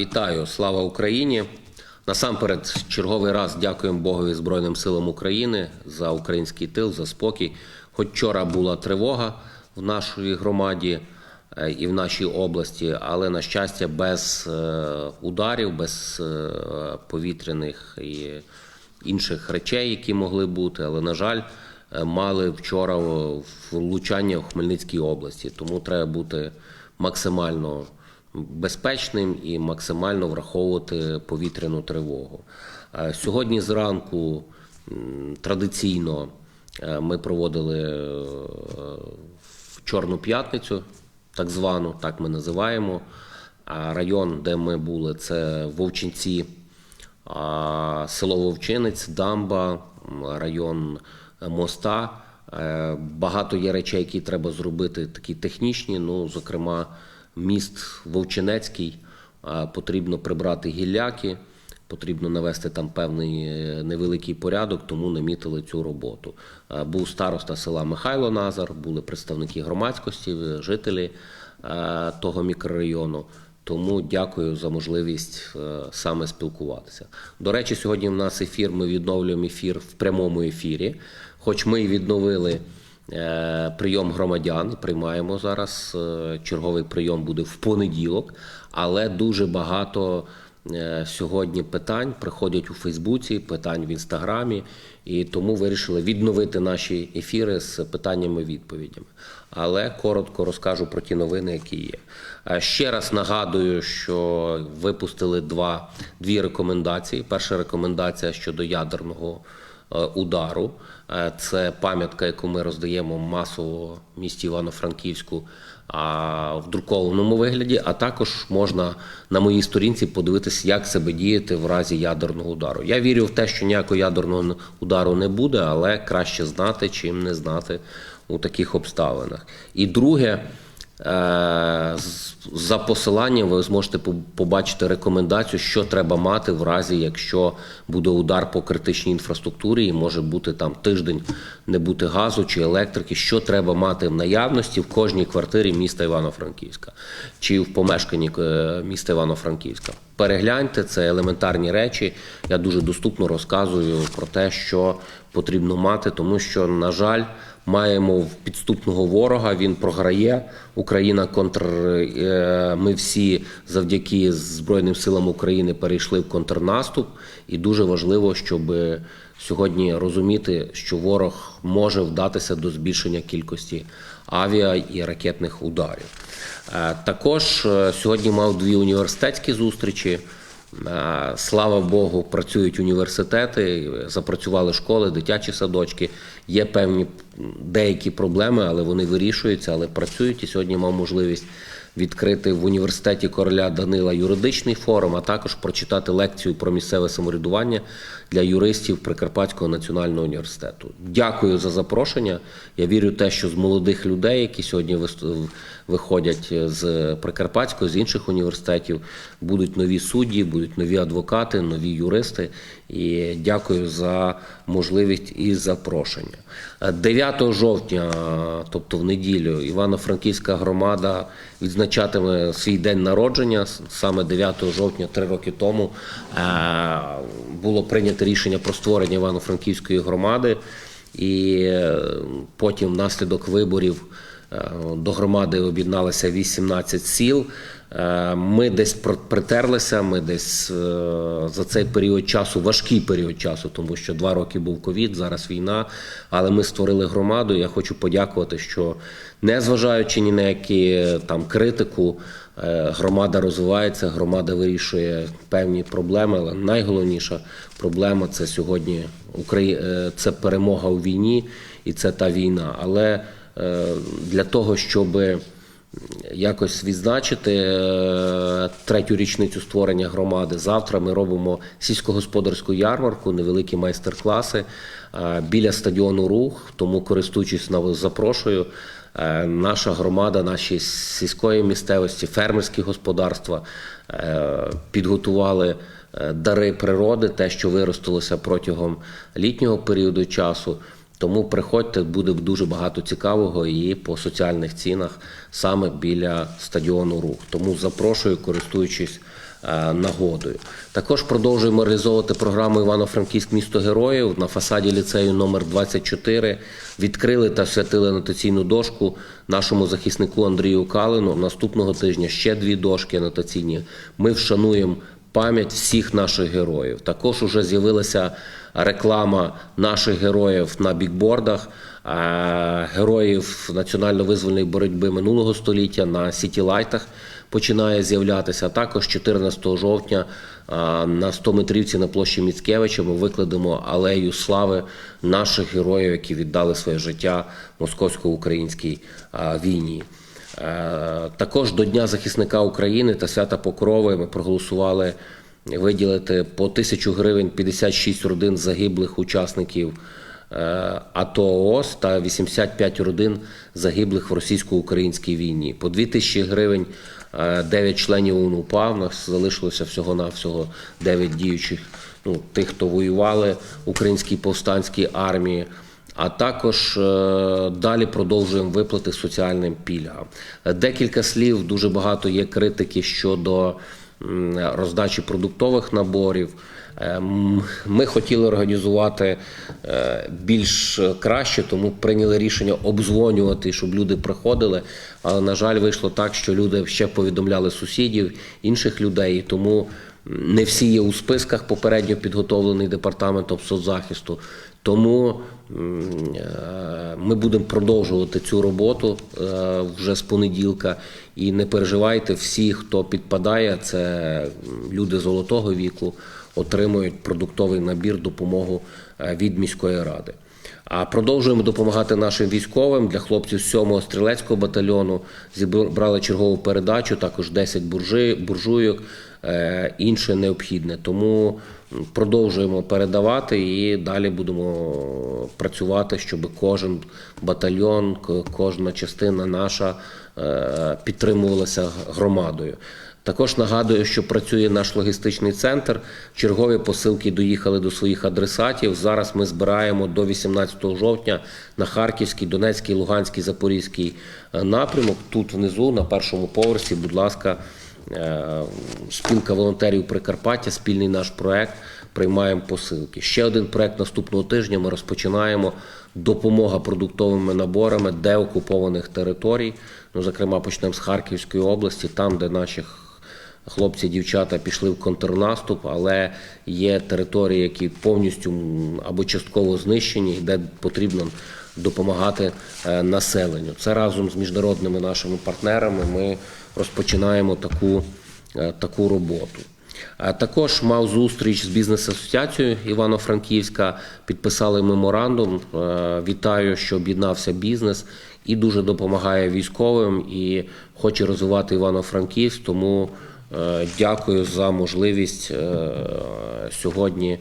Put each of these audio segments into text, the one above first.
Вітаю, слава Україні! Насамперед, черговий раз дякуємо Богові Збройним силам України за український тил, за спокій. Хоч вчора була тривога в нашій громаді е, і в нашій області, але на щастя, без е, ударів, без е, повітряних і інших речей, які могли бути. Але на жаль, мали вчора влучання в Хмельницькій області, тому треба бути максимально безпечним і максимально враховувати повітряну тривогу. Е, Сьогодні зранку традиційно е, ми проводили е, в Чорну п'ятницю, так звану, так ми називаємо. Район, де ми були, це Вовчинці, село Вовчинець, Дамба, район моста. Багато є речей, які треба зробити, такі технічні. Ну, зокрема, міст Вовчинецький потрібно прибрати гілляки, потрібно навести там певний е, невеликий порядок, тому намітили цю роботу. Був староста села Михайло Назар, були представники громадськості, е, жителі е, того мікрорайону. Тому дякую за можливість саме спілкуватися. До речі, сьогодні в нас ефір. Ми відновлюємо ефір в прямому ефірі. Хоч ми і відновили прийом громадян, приймаємо зараз. е, Черговий прийом буде в понеділок, але дуже багато е, сьогодні питань приходять у Фейсбуці, питань в інстаграмі, і тому вирішили відновити наші ефіри з питаннями-відповідями. Але коротко розкажу про ті новини, які є. Е, Ще раз нагадую, що випустили два, дві рекомендації. Перша рекомендація щодо ядерного е, удару. Е, Це пам'ятка, яку ми роздаємо масово в місті Івано-Франківську в друкованому вигляді. А також можна на моїй сторінці подивитися, як себе діяти в разі ядерного удару. Я вірю в те, що ніякого ядерного удару не буде, але краще знати, чим не знати у таких обставинах. І друге. Е, За посиланням ви зможете побачити рекомендацію, що треба мати в разі, якщо буде удар по критичній інфраструктурі, і може бути там тиждень не бути газу чи електрики. Що треба мати в наявності в кожній квартирі міста Івано-Франківська чи в помешканні е, міста Івано-Франківська. Перегляньте це елементарні речі. Я дуже доступно розказую про те, що потрібно мати, тому що, на жаль, маємо підступного ворога. Він програє. Україна контр. е, Ми всі завдяки Збройним силам України перейшли в контрнаступ, і дуже важливо, щоб сьогодні розуміти, що ворог може вдатися до збільшення кількості авіа і ракетних ударів. Е, Також е, сьогодні мав дві університетські зустрічі. Слава Богу, працюють університети, запрацювали школи, дитячі садочки. Є певні деякі проблеми, але вони вирішуються, але працюють. І сьогодні мав можливість відкрити в університеті короля Данила юридичний форум, а також прочитати лекцію про місцеве самоврядування для юристів Прикарпатського національного університету. Дякую за запрошення. Я вірю в те, що з молодих людей, які сьогодні виходять з Прикарпатського, з інших університетів, будуть нові судді, будуть нові адвокати, нові юристи. І дякую за можливість і запрошення. Е, 9 жовтня, тобто в неділю, Івано-Франківська громада відзначатиме свій день народження. Саме 9 жовтня, три роки тому, е, було прийнято рішення про створення Івано-Франківської громади, і е, потім, внаслідок виборів, е, до громади об'єдналося 18 сіл. Е, Ми десь притерлися, ми десь за цей період часу, важкий період часу, тому що два роки був ковід, зараз війна. Але ми створили громаду. Я хочу подякувати, що незважаючи ні на які там критику, громада розвивається, громада вирішує певні проблеми. Але найголовніша проблема це сьогодні е, це перемога у війні, і це та війна. Але е, для того, щоби якось відзначити е, третю річницю створення громади. Завтра ми робимо сільськогосподарську ярмарку, невеликі майстер-класи е, біля стадіону Рух. Тому, користуючись запрошую, е, наша громада, наші сільської місцевості, фермерські господарства е, підготували. е, Дари природи, те, що виростилося протягом літнього періоду часу, Тому приходьте, буде дуже багато цікавого і по соціальних цінах саме біля стадіону Рух. Тому запрошую, користуючись е, нагодою. Також продовжуємо реалізовувати програму Івано-Франківськ місто героїв на фасаді ліцею номер 24 Відкрили та святили анотаційну дошку нашому захиснику Андрію Калину. Наступного тижня ще дві дошки анотаційні. Ми вшануємо пам'ять всіх наших героїв. Також уже з'явилася реклама наших героїв на бікбордах, е, героїв національно-визвольної боротьби минулого століття на сітілайтах починає з'являтися. Також 14 жовтня на 100 метрівці на площі Міцкевича ми викладемо алею слави наших героїв, які віддали своє життя московсько-українській війні. Е, Також до Дня захисника України та свята Покрови ми проголосували виділити по тисячу гривень 56 родин загиблих учасників е, АТО ООС та 85 родин загиблих в російсько-українській війні. По 2 тисячі гривень 9 членів УНУПА. У нас залишилося всього-навсього 9 діючих, ну, тих, хто воювали в українській повстанській армії. А також е, далі продовжуємо виплати соціальним пільгам. Е, Декілька слів, дуже багато є критики щодо роздачі продуктових наборів. Е, м, Ми хотіли організувати е, більш краще, тому прийняли рішення обзвонювати, щоб люди приходили. Але, на жаль, вийшло так, що люди ще повідомляли сусідів, інших людей, тому не всі є у списках попередньо підготовлений департаментом соцзахисту. Тому е, ми будемо продовжувати цю роботу е, вже з понеділка. І не переживайте, всі, хто підпадає, це люди золотого віку, отримують продуктовий набір допомогу е, від міської ради. А продовжуємо допомагати нашим військовим для хлопців з 7-го стрілецького батальйону. Зібрали чергову передачу, також 10 буржи, буржуйок, інше необхідне. Тому продовжуємо передавати і далі будемо працювати, щоб кожен батальйон, кожна частина наша е, підтримувалася громадою. Також нагадую, що працює наш логістичний центр. Чергові посилки доїхали до своїх адресатів. Зараз ми збираємо до 18 жовтня на Харківський, Донецький, Луганський, Запорізький е, напрямок. Тут внизу, на першому поверсі, будь ласка, е, спілка волонтерів Прикарпаття, спільний наш проект. Приймаємо посилки. Ще один проект наступного тижня. Ми розпочинаємо допомога продуктовими наборами деокупованих територій. Ну, зокрема, почнемо з Харківської області, там, де наші хлопці, дівчата пішли в контрнаступ, але є території, які повністю або частково знищені, де потрібно допомагати е, населенню. Це разом з міжнародними нашими партнерами ми розпочинаємо таку, е, таку роботу. Е, Також мав зустріч з бізнес-асоціацією Івано-Франківська, підписали меморандум. Вітаю, що об'єднався бізнес і дуже допомагає військовим і хоче розвивати Івано-Франківськ. Тому дякую за можливість е, сьогодні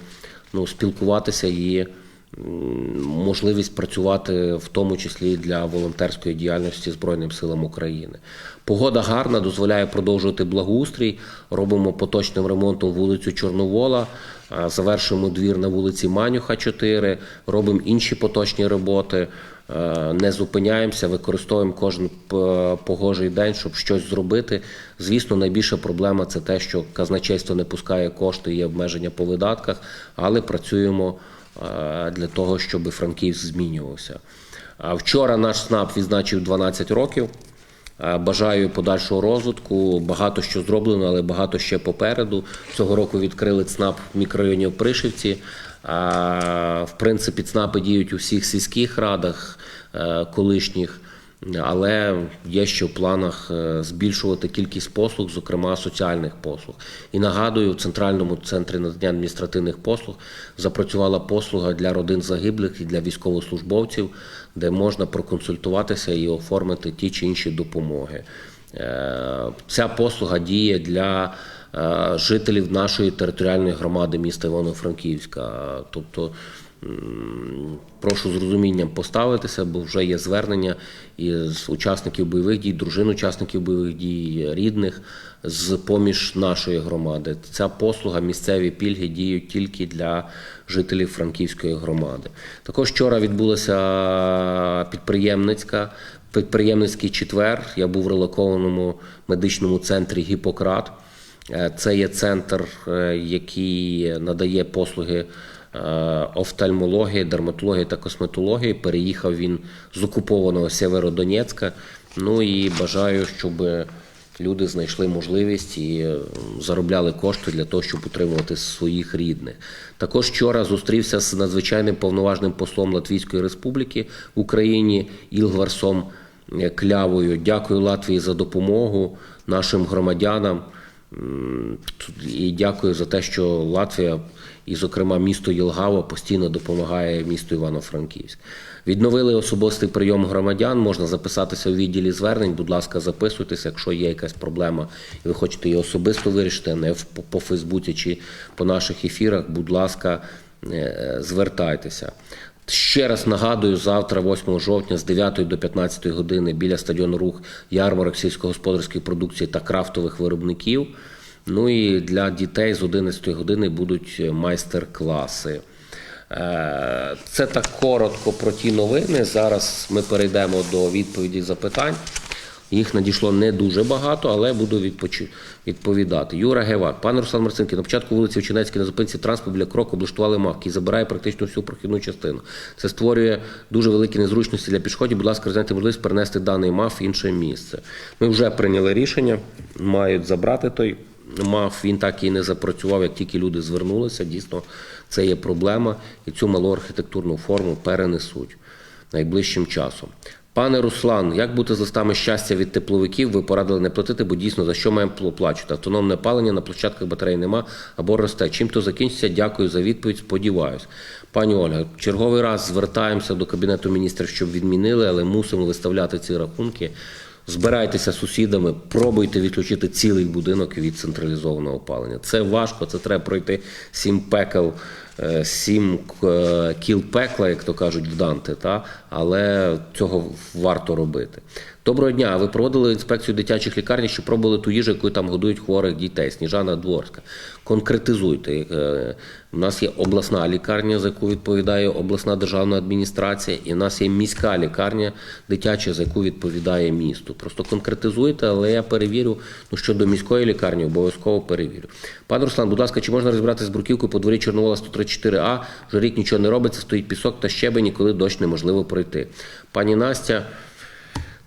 ну, спілкуватися і можливість працювати в тому числі для волонтерської діяльності Збройним силам України. Погода гарна, дозволяє продовжувати благоустрій. Робимо поточним ремонтом вулицю Чорновола, а, завершуємо двір на вулиці Манюха 4, робимо інші поточні роботи. Е, Не зупиняємося, використовуємо кожен погожий день, щоб щось зробити. Звісно, найбільша проблема це те, що казначейство не пускає кошти, є обмеження по видатках, але працюємо е, для того, щоб Франківськ змінювався. Вчора наш СНАП відзначив 12 років. Е, Бажаю подальшого розвитку. Багато що зроблено, але багато ще попереду. Цього року відкрили ЦНАП в мікрорайоні Опришівці. В принципі, ЦНАПи діють у всіх сільських радах е, колишніх, але є ще в планах е, збільшувати кількість послуг, зокрема соціальних послуг. І нагадую, в центральному центрі надання адміністративних послуг запрацювала послуга для родин загиблих і для військовослужбовців, де можна проконсультуватися і оформити ті чи інші допомоги. Е, Ця послуга діє для жителів нашої територіальної громади міста Івано-Франківська. Тобто прошу з розумінням поставитися, бо вже є звернення із учасників бойових дій, дружин учасників бойових дій, рідних з поміж нашої громади. Ця послуга, місцеві пільги діють тільки для жителів Франківської громади. Також вчора відбулася підприємницька підприємницький четвер. Я був в релокованому медичному центрі Гіппократ. Е, Це є центр, е, який надає послуги е, офтальмології, дерматології та косметології. Переїхав він з окупованого Сєвєродонецька. Ну і бажаю, щоб люди знайшли можливість і заробляли кошти для того, щоб утримувати своїх рідних. Також вчора зустрівся з надзвичайним повноважним послом Латвійської Республіки в Україні Ілгварсом Клявою. Дякую Латвії за допомогу нашим громадянам. І дякую за те, що Латвія, і, зокрема, місто Єлгава постійно допомагає місту Івано-Франківськ. Відновили особистий прийом громадян. Можна записатися у відділі звернень. Будь ласка, записуйтеся, якщо є якась проблема, і ви хочете її особисто вирішити, не по, по Фейсбуці чи по наших ефірах. Будь ласка, е, звертайтеся. Ще раз нагадую, завтра, 8 жовтня, з 9 до 15 години біля стадіону рух ярмарок сільськогосподарської продукції та крафтових виробників. Ну і для дітей з 11 години будуть майстер-класи. Е, Це так коротко про ті новини. Зараз ми перейдемо до відповіді запитань. Їх надійшло не дуже багато, але буду відповідати. Юра Гевак, пане Руслан Марцинки, на початку вулиці Вчинецькій на зупинці транспорт біля кроку облаштували мав, який забирає практично всю прохідну частину. Це створює дуже великі незручності для пішоходів. Будь ласка, розгляньте можливість перенести даний мав в інше місце. Ми вже прийняли рішення, мають забрати той мав. Він так і не запрацював, як тільки люди звернулися. Дійсно, це є проблема, і цю малу архітектурну форму перенесуть найближчим часом. Пане Руслан, як бути з листами щастя від тепловиків? Ви порадили не платити, бо дійсно за що маємо плачувати? Автономне палення на площадках батарей нема або росте. Чим то закінчиться? Дякую за відповідь. Сподіваюсь. Пані Ольга, черговий раз звертаємося до кабінету міністрів, щоб відмінили, але мусимо виставляти ці рахунки. Збирайтеся сусідами, пробуйте відключити цілий будинок від централізованого опалення. Це важко, це треба пройти сім пекел, сім е, кіл пекла, як то кажуть в Данте, та? але цього варто робити. Доброго дня. Ви проводили інспекцію дитячих лікарні, що пробували ту їжу, якою там годують хворих дітей. Сніжана Дворська. Конкретизуйте. Е, У нас є обласна лікарня, за яку відповідає обласна державна адміністрація, і в нас є міська лікарня дитяча, за яку відповідає місто. Просто конкретизуйте, але я перевірю. Ну щодо міської лікарні, обов'язково перевірю. Пане Руслан, будь ласка, чи можна розібратися з бруківкою по дворі Чорновола 134А? Вже рік нічого не робиться, стоїть пісок та щебень, і коли дощ неможливо пройти. Пані Настя.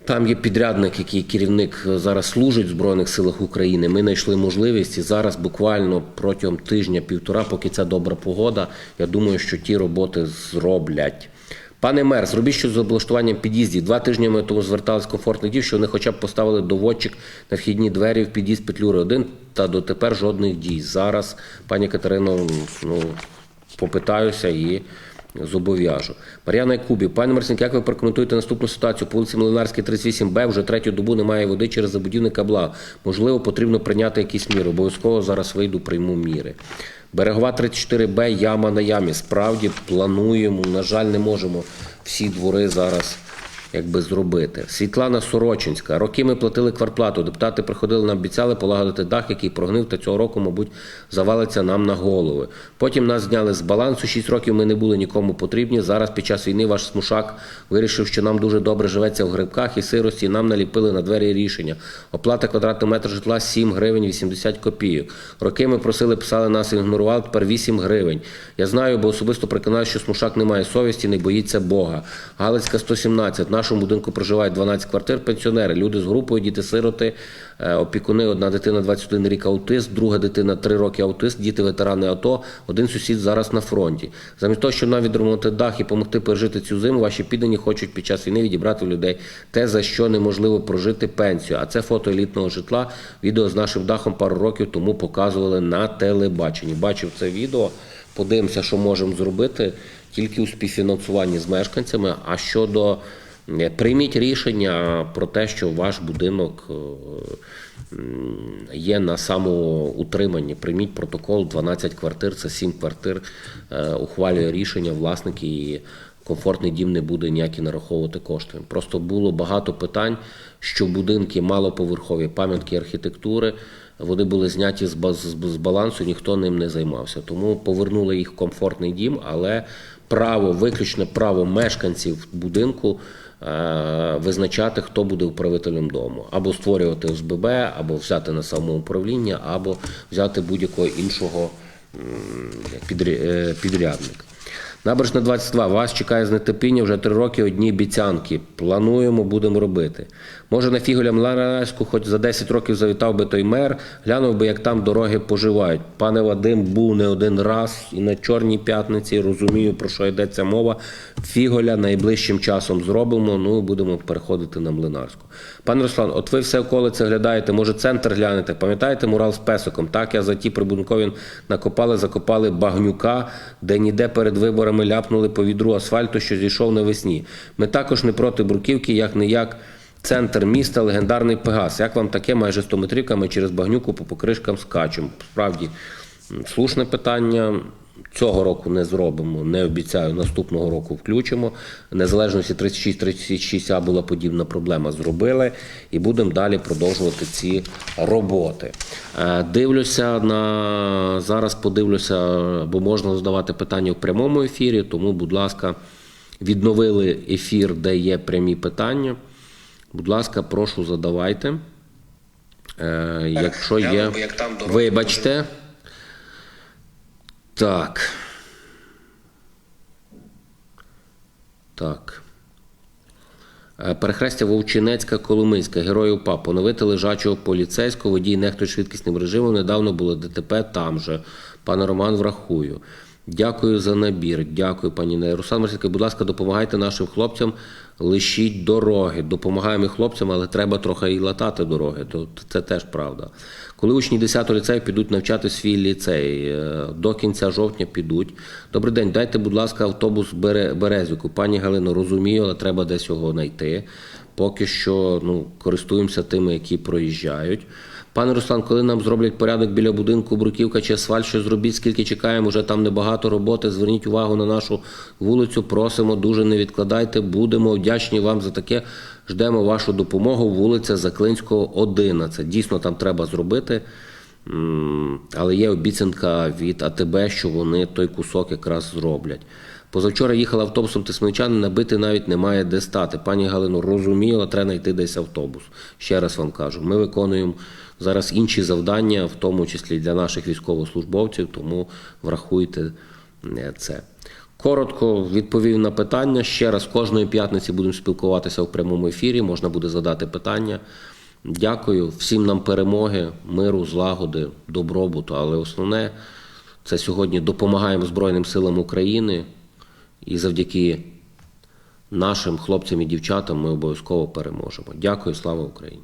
Там є підрядник, який керівник е, зараз служить в Збройних силах України. Ми знайшли можливість і зараз буквально протягом тижня-півтора, поки ця добра погода, я думаю, що ті роботи зроблять. Пане мер, зробіть щось з облаштуванням під'їздів. Два тижні ми тому зверталися комфортних дій, що вони хоча б поставили доводчик на вхідні двері в під'їзд Петлюри 1, та дотепер жодних дій. Зараз, пані Катерино, ну, попитаюся і зобов'яжу. Мар'яна Якубів, пане Марсенк, як ви прокоментуєте наступну ситуацію? По вулиці Млинарській, 38Б вже третю добу немає води через забудівник кабла. Можливо, потрібно прийняти якісь міри. Обов'язково зараз вийду, прийму міри. Берегова 34Б, яма на ямі. Справді плануємо. На жаль, не можемо всі двори зараз якби зробити. Світлана Сорочинська. Роки ми платили квартплату. Депутати приходили, нам обіцяли полагодити дах, який прогнив, та цього року, мабуть, завалиться нам на голови. Потім нас зняли з балансу. Шість років ми не були нікому потрібні. Зараз під час війни ваш смушак вирішив, що нам дуже добре живеться в грибках і сирості. Нам наліпили на двері рішення. Оплата квадратного метра житла 7 гривень 80 копійок. Роки ми просили, писали нас, ігнорували, тепер 8 гривень. Я знаю, бо особисто переконаю, що смушак не має совісті, не боїться Бога. Галицька 117. Нашому будинку проживають 12 квартир, пенсіонери, люди з групою, діти-сироти, е, опікуни, одна дитина 21 рік аутист, друга дитина 3 роки аутист, діти ветерани АТО, один сусід зараз на фронті. Замість того, щоб нам відремонтувати дах і допомогти пережити цю зиму, ваші піддані хочуть під час війни відібрати в людей те, за що неможливо прожити пенсію. А це фото елітного житла. Відео з нашим дахом пару років тому показували на телебаченні. Бачив це відео. Подивимося, що можемо зробити тільки у співфінансуванні з мешканцями. А щодо прийміть рішення про те, що ваш будинок е, є на самоутриманні. Прийміть протокол 12 квартир, це 7 квартир. е, Ухвалює рішення власники і комфортний дім не буде ніякі нараховувати кошти. Просто було багато питань, що будинки малоповерхові, пам'ятки архітектури. Вони були зняті з баз- з балансу, ніхто ним не займався. Тому повернули їх в комфортний дім, але право, виключне право мешканців будинку е, визначати, хто буде управителем дому, або створювати ОСББ, або взяти на самоуправління, або взяти будь-якого іншого е, підрядника. Набережна 22. Вас чекає з нетерпіння вже три роки одні обіцянки. Плануємо, будемо робити. Може, на Фігуля Мланаську хоч за 10 років завітав би той мер, глянув би, як там дороги поживають. Пане Вадим був не один раз і на Чорній п'ятниці розумію, про що йдеться мова. Фіголя найближчим часом зробимо, ну будемо переходити на Млинарську. Пане Руслан, от ви все околице глядаєте, може центр глянете. Пам'ятаєте мурал з песиком? Так, я за ті прибункові накопали, закопали багнюка, де ніде перед виборами ляпнули по відру асфальту, що зійшов навесні. Ми також не проти бруківки, як не як. Центр міста, легендарний Пегас. Як вам таке майже 100 метрівками через багнюку по покришкам скачемо? Справді слушне питання. Цього року не зробимо, не обіцяю. Наступного року включимо. Незалежності 36-36А була подібна проблема. Зробили і будемо далі продовжувати ці роботи. Е, Дивлюся на зараз. Подивлюся, бо можна задавати питання в прямому ефірі. Тому, будь ласка, відновили ефір, де є прямі питання. Будь ласка, прошу задавайте. Е, якщо є. Вибачте. Так. Так. Е, Перехрестя Вовчинецька Коломийська, Герой УПА, поновити лежачого поліцейського, водій нехтує швидкісним режимом. Недавно було ДТП там же. Пане Роман, врахую. Дякую за набір. Дякую, пані. Руслан Марсенко, будь ласка, допомагайте нашим хлопцям, лишіть дороги. Допомагаємо хлопцям, але треба трохи і латати дороги. То це теж правда. Коли учні 10 ліцею підуть навчати свій ліцей, е, до кінця жовтня підуть. Добрий день, дайте, будь ласка, автобус Бере- Березівку. Пані Галино, розумію, але треба десь його знайти. Поки що ну, користуємося тими, які проїжджають. Пане Руслан, коли нам зроблять порядок біля будинку Бруківка чи асфальт, що зробіть, скільки чекаємо, вже там небагато роботи. Зверніть увагу на нашу вулицю. Просимо, дуже не відкладайте. Будемо вдячні вам за таке. Ждемо вашу допомогу. Вулиця Заклинського, 11. Дійсно, там треба зробити. Але є обіцянка від АТБ, що вони той кусок якраз зроблять. Позавчора їхала автобусом Тисменчани, набити навіть немає де стати. Пані Галино, розумію, але треба знайти десь автобус. Ще раз вам кажу, ми виконуємо зараз інші завдання, в тому числі для наших військовослужбовців, тому врахуйте е, це. Коротко відповів на питання. Ще раз кожної п'ятниці будемо спілкуватися в прямому ефірі. Можна буде задати питання. Дякую всім нам перемоги, миру, злагоди, добробуту. Але основне це сьогодні допомагаємо Збройним силам України, і завдяки нашим хлопцям і дівчатам ми обов'язково переможемо. Дякую, слава Україні!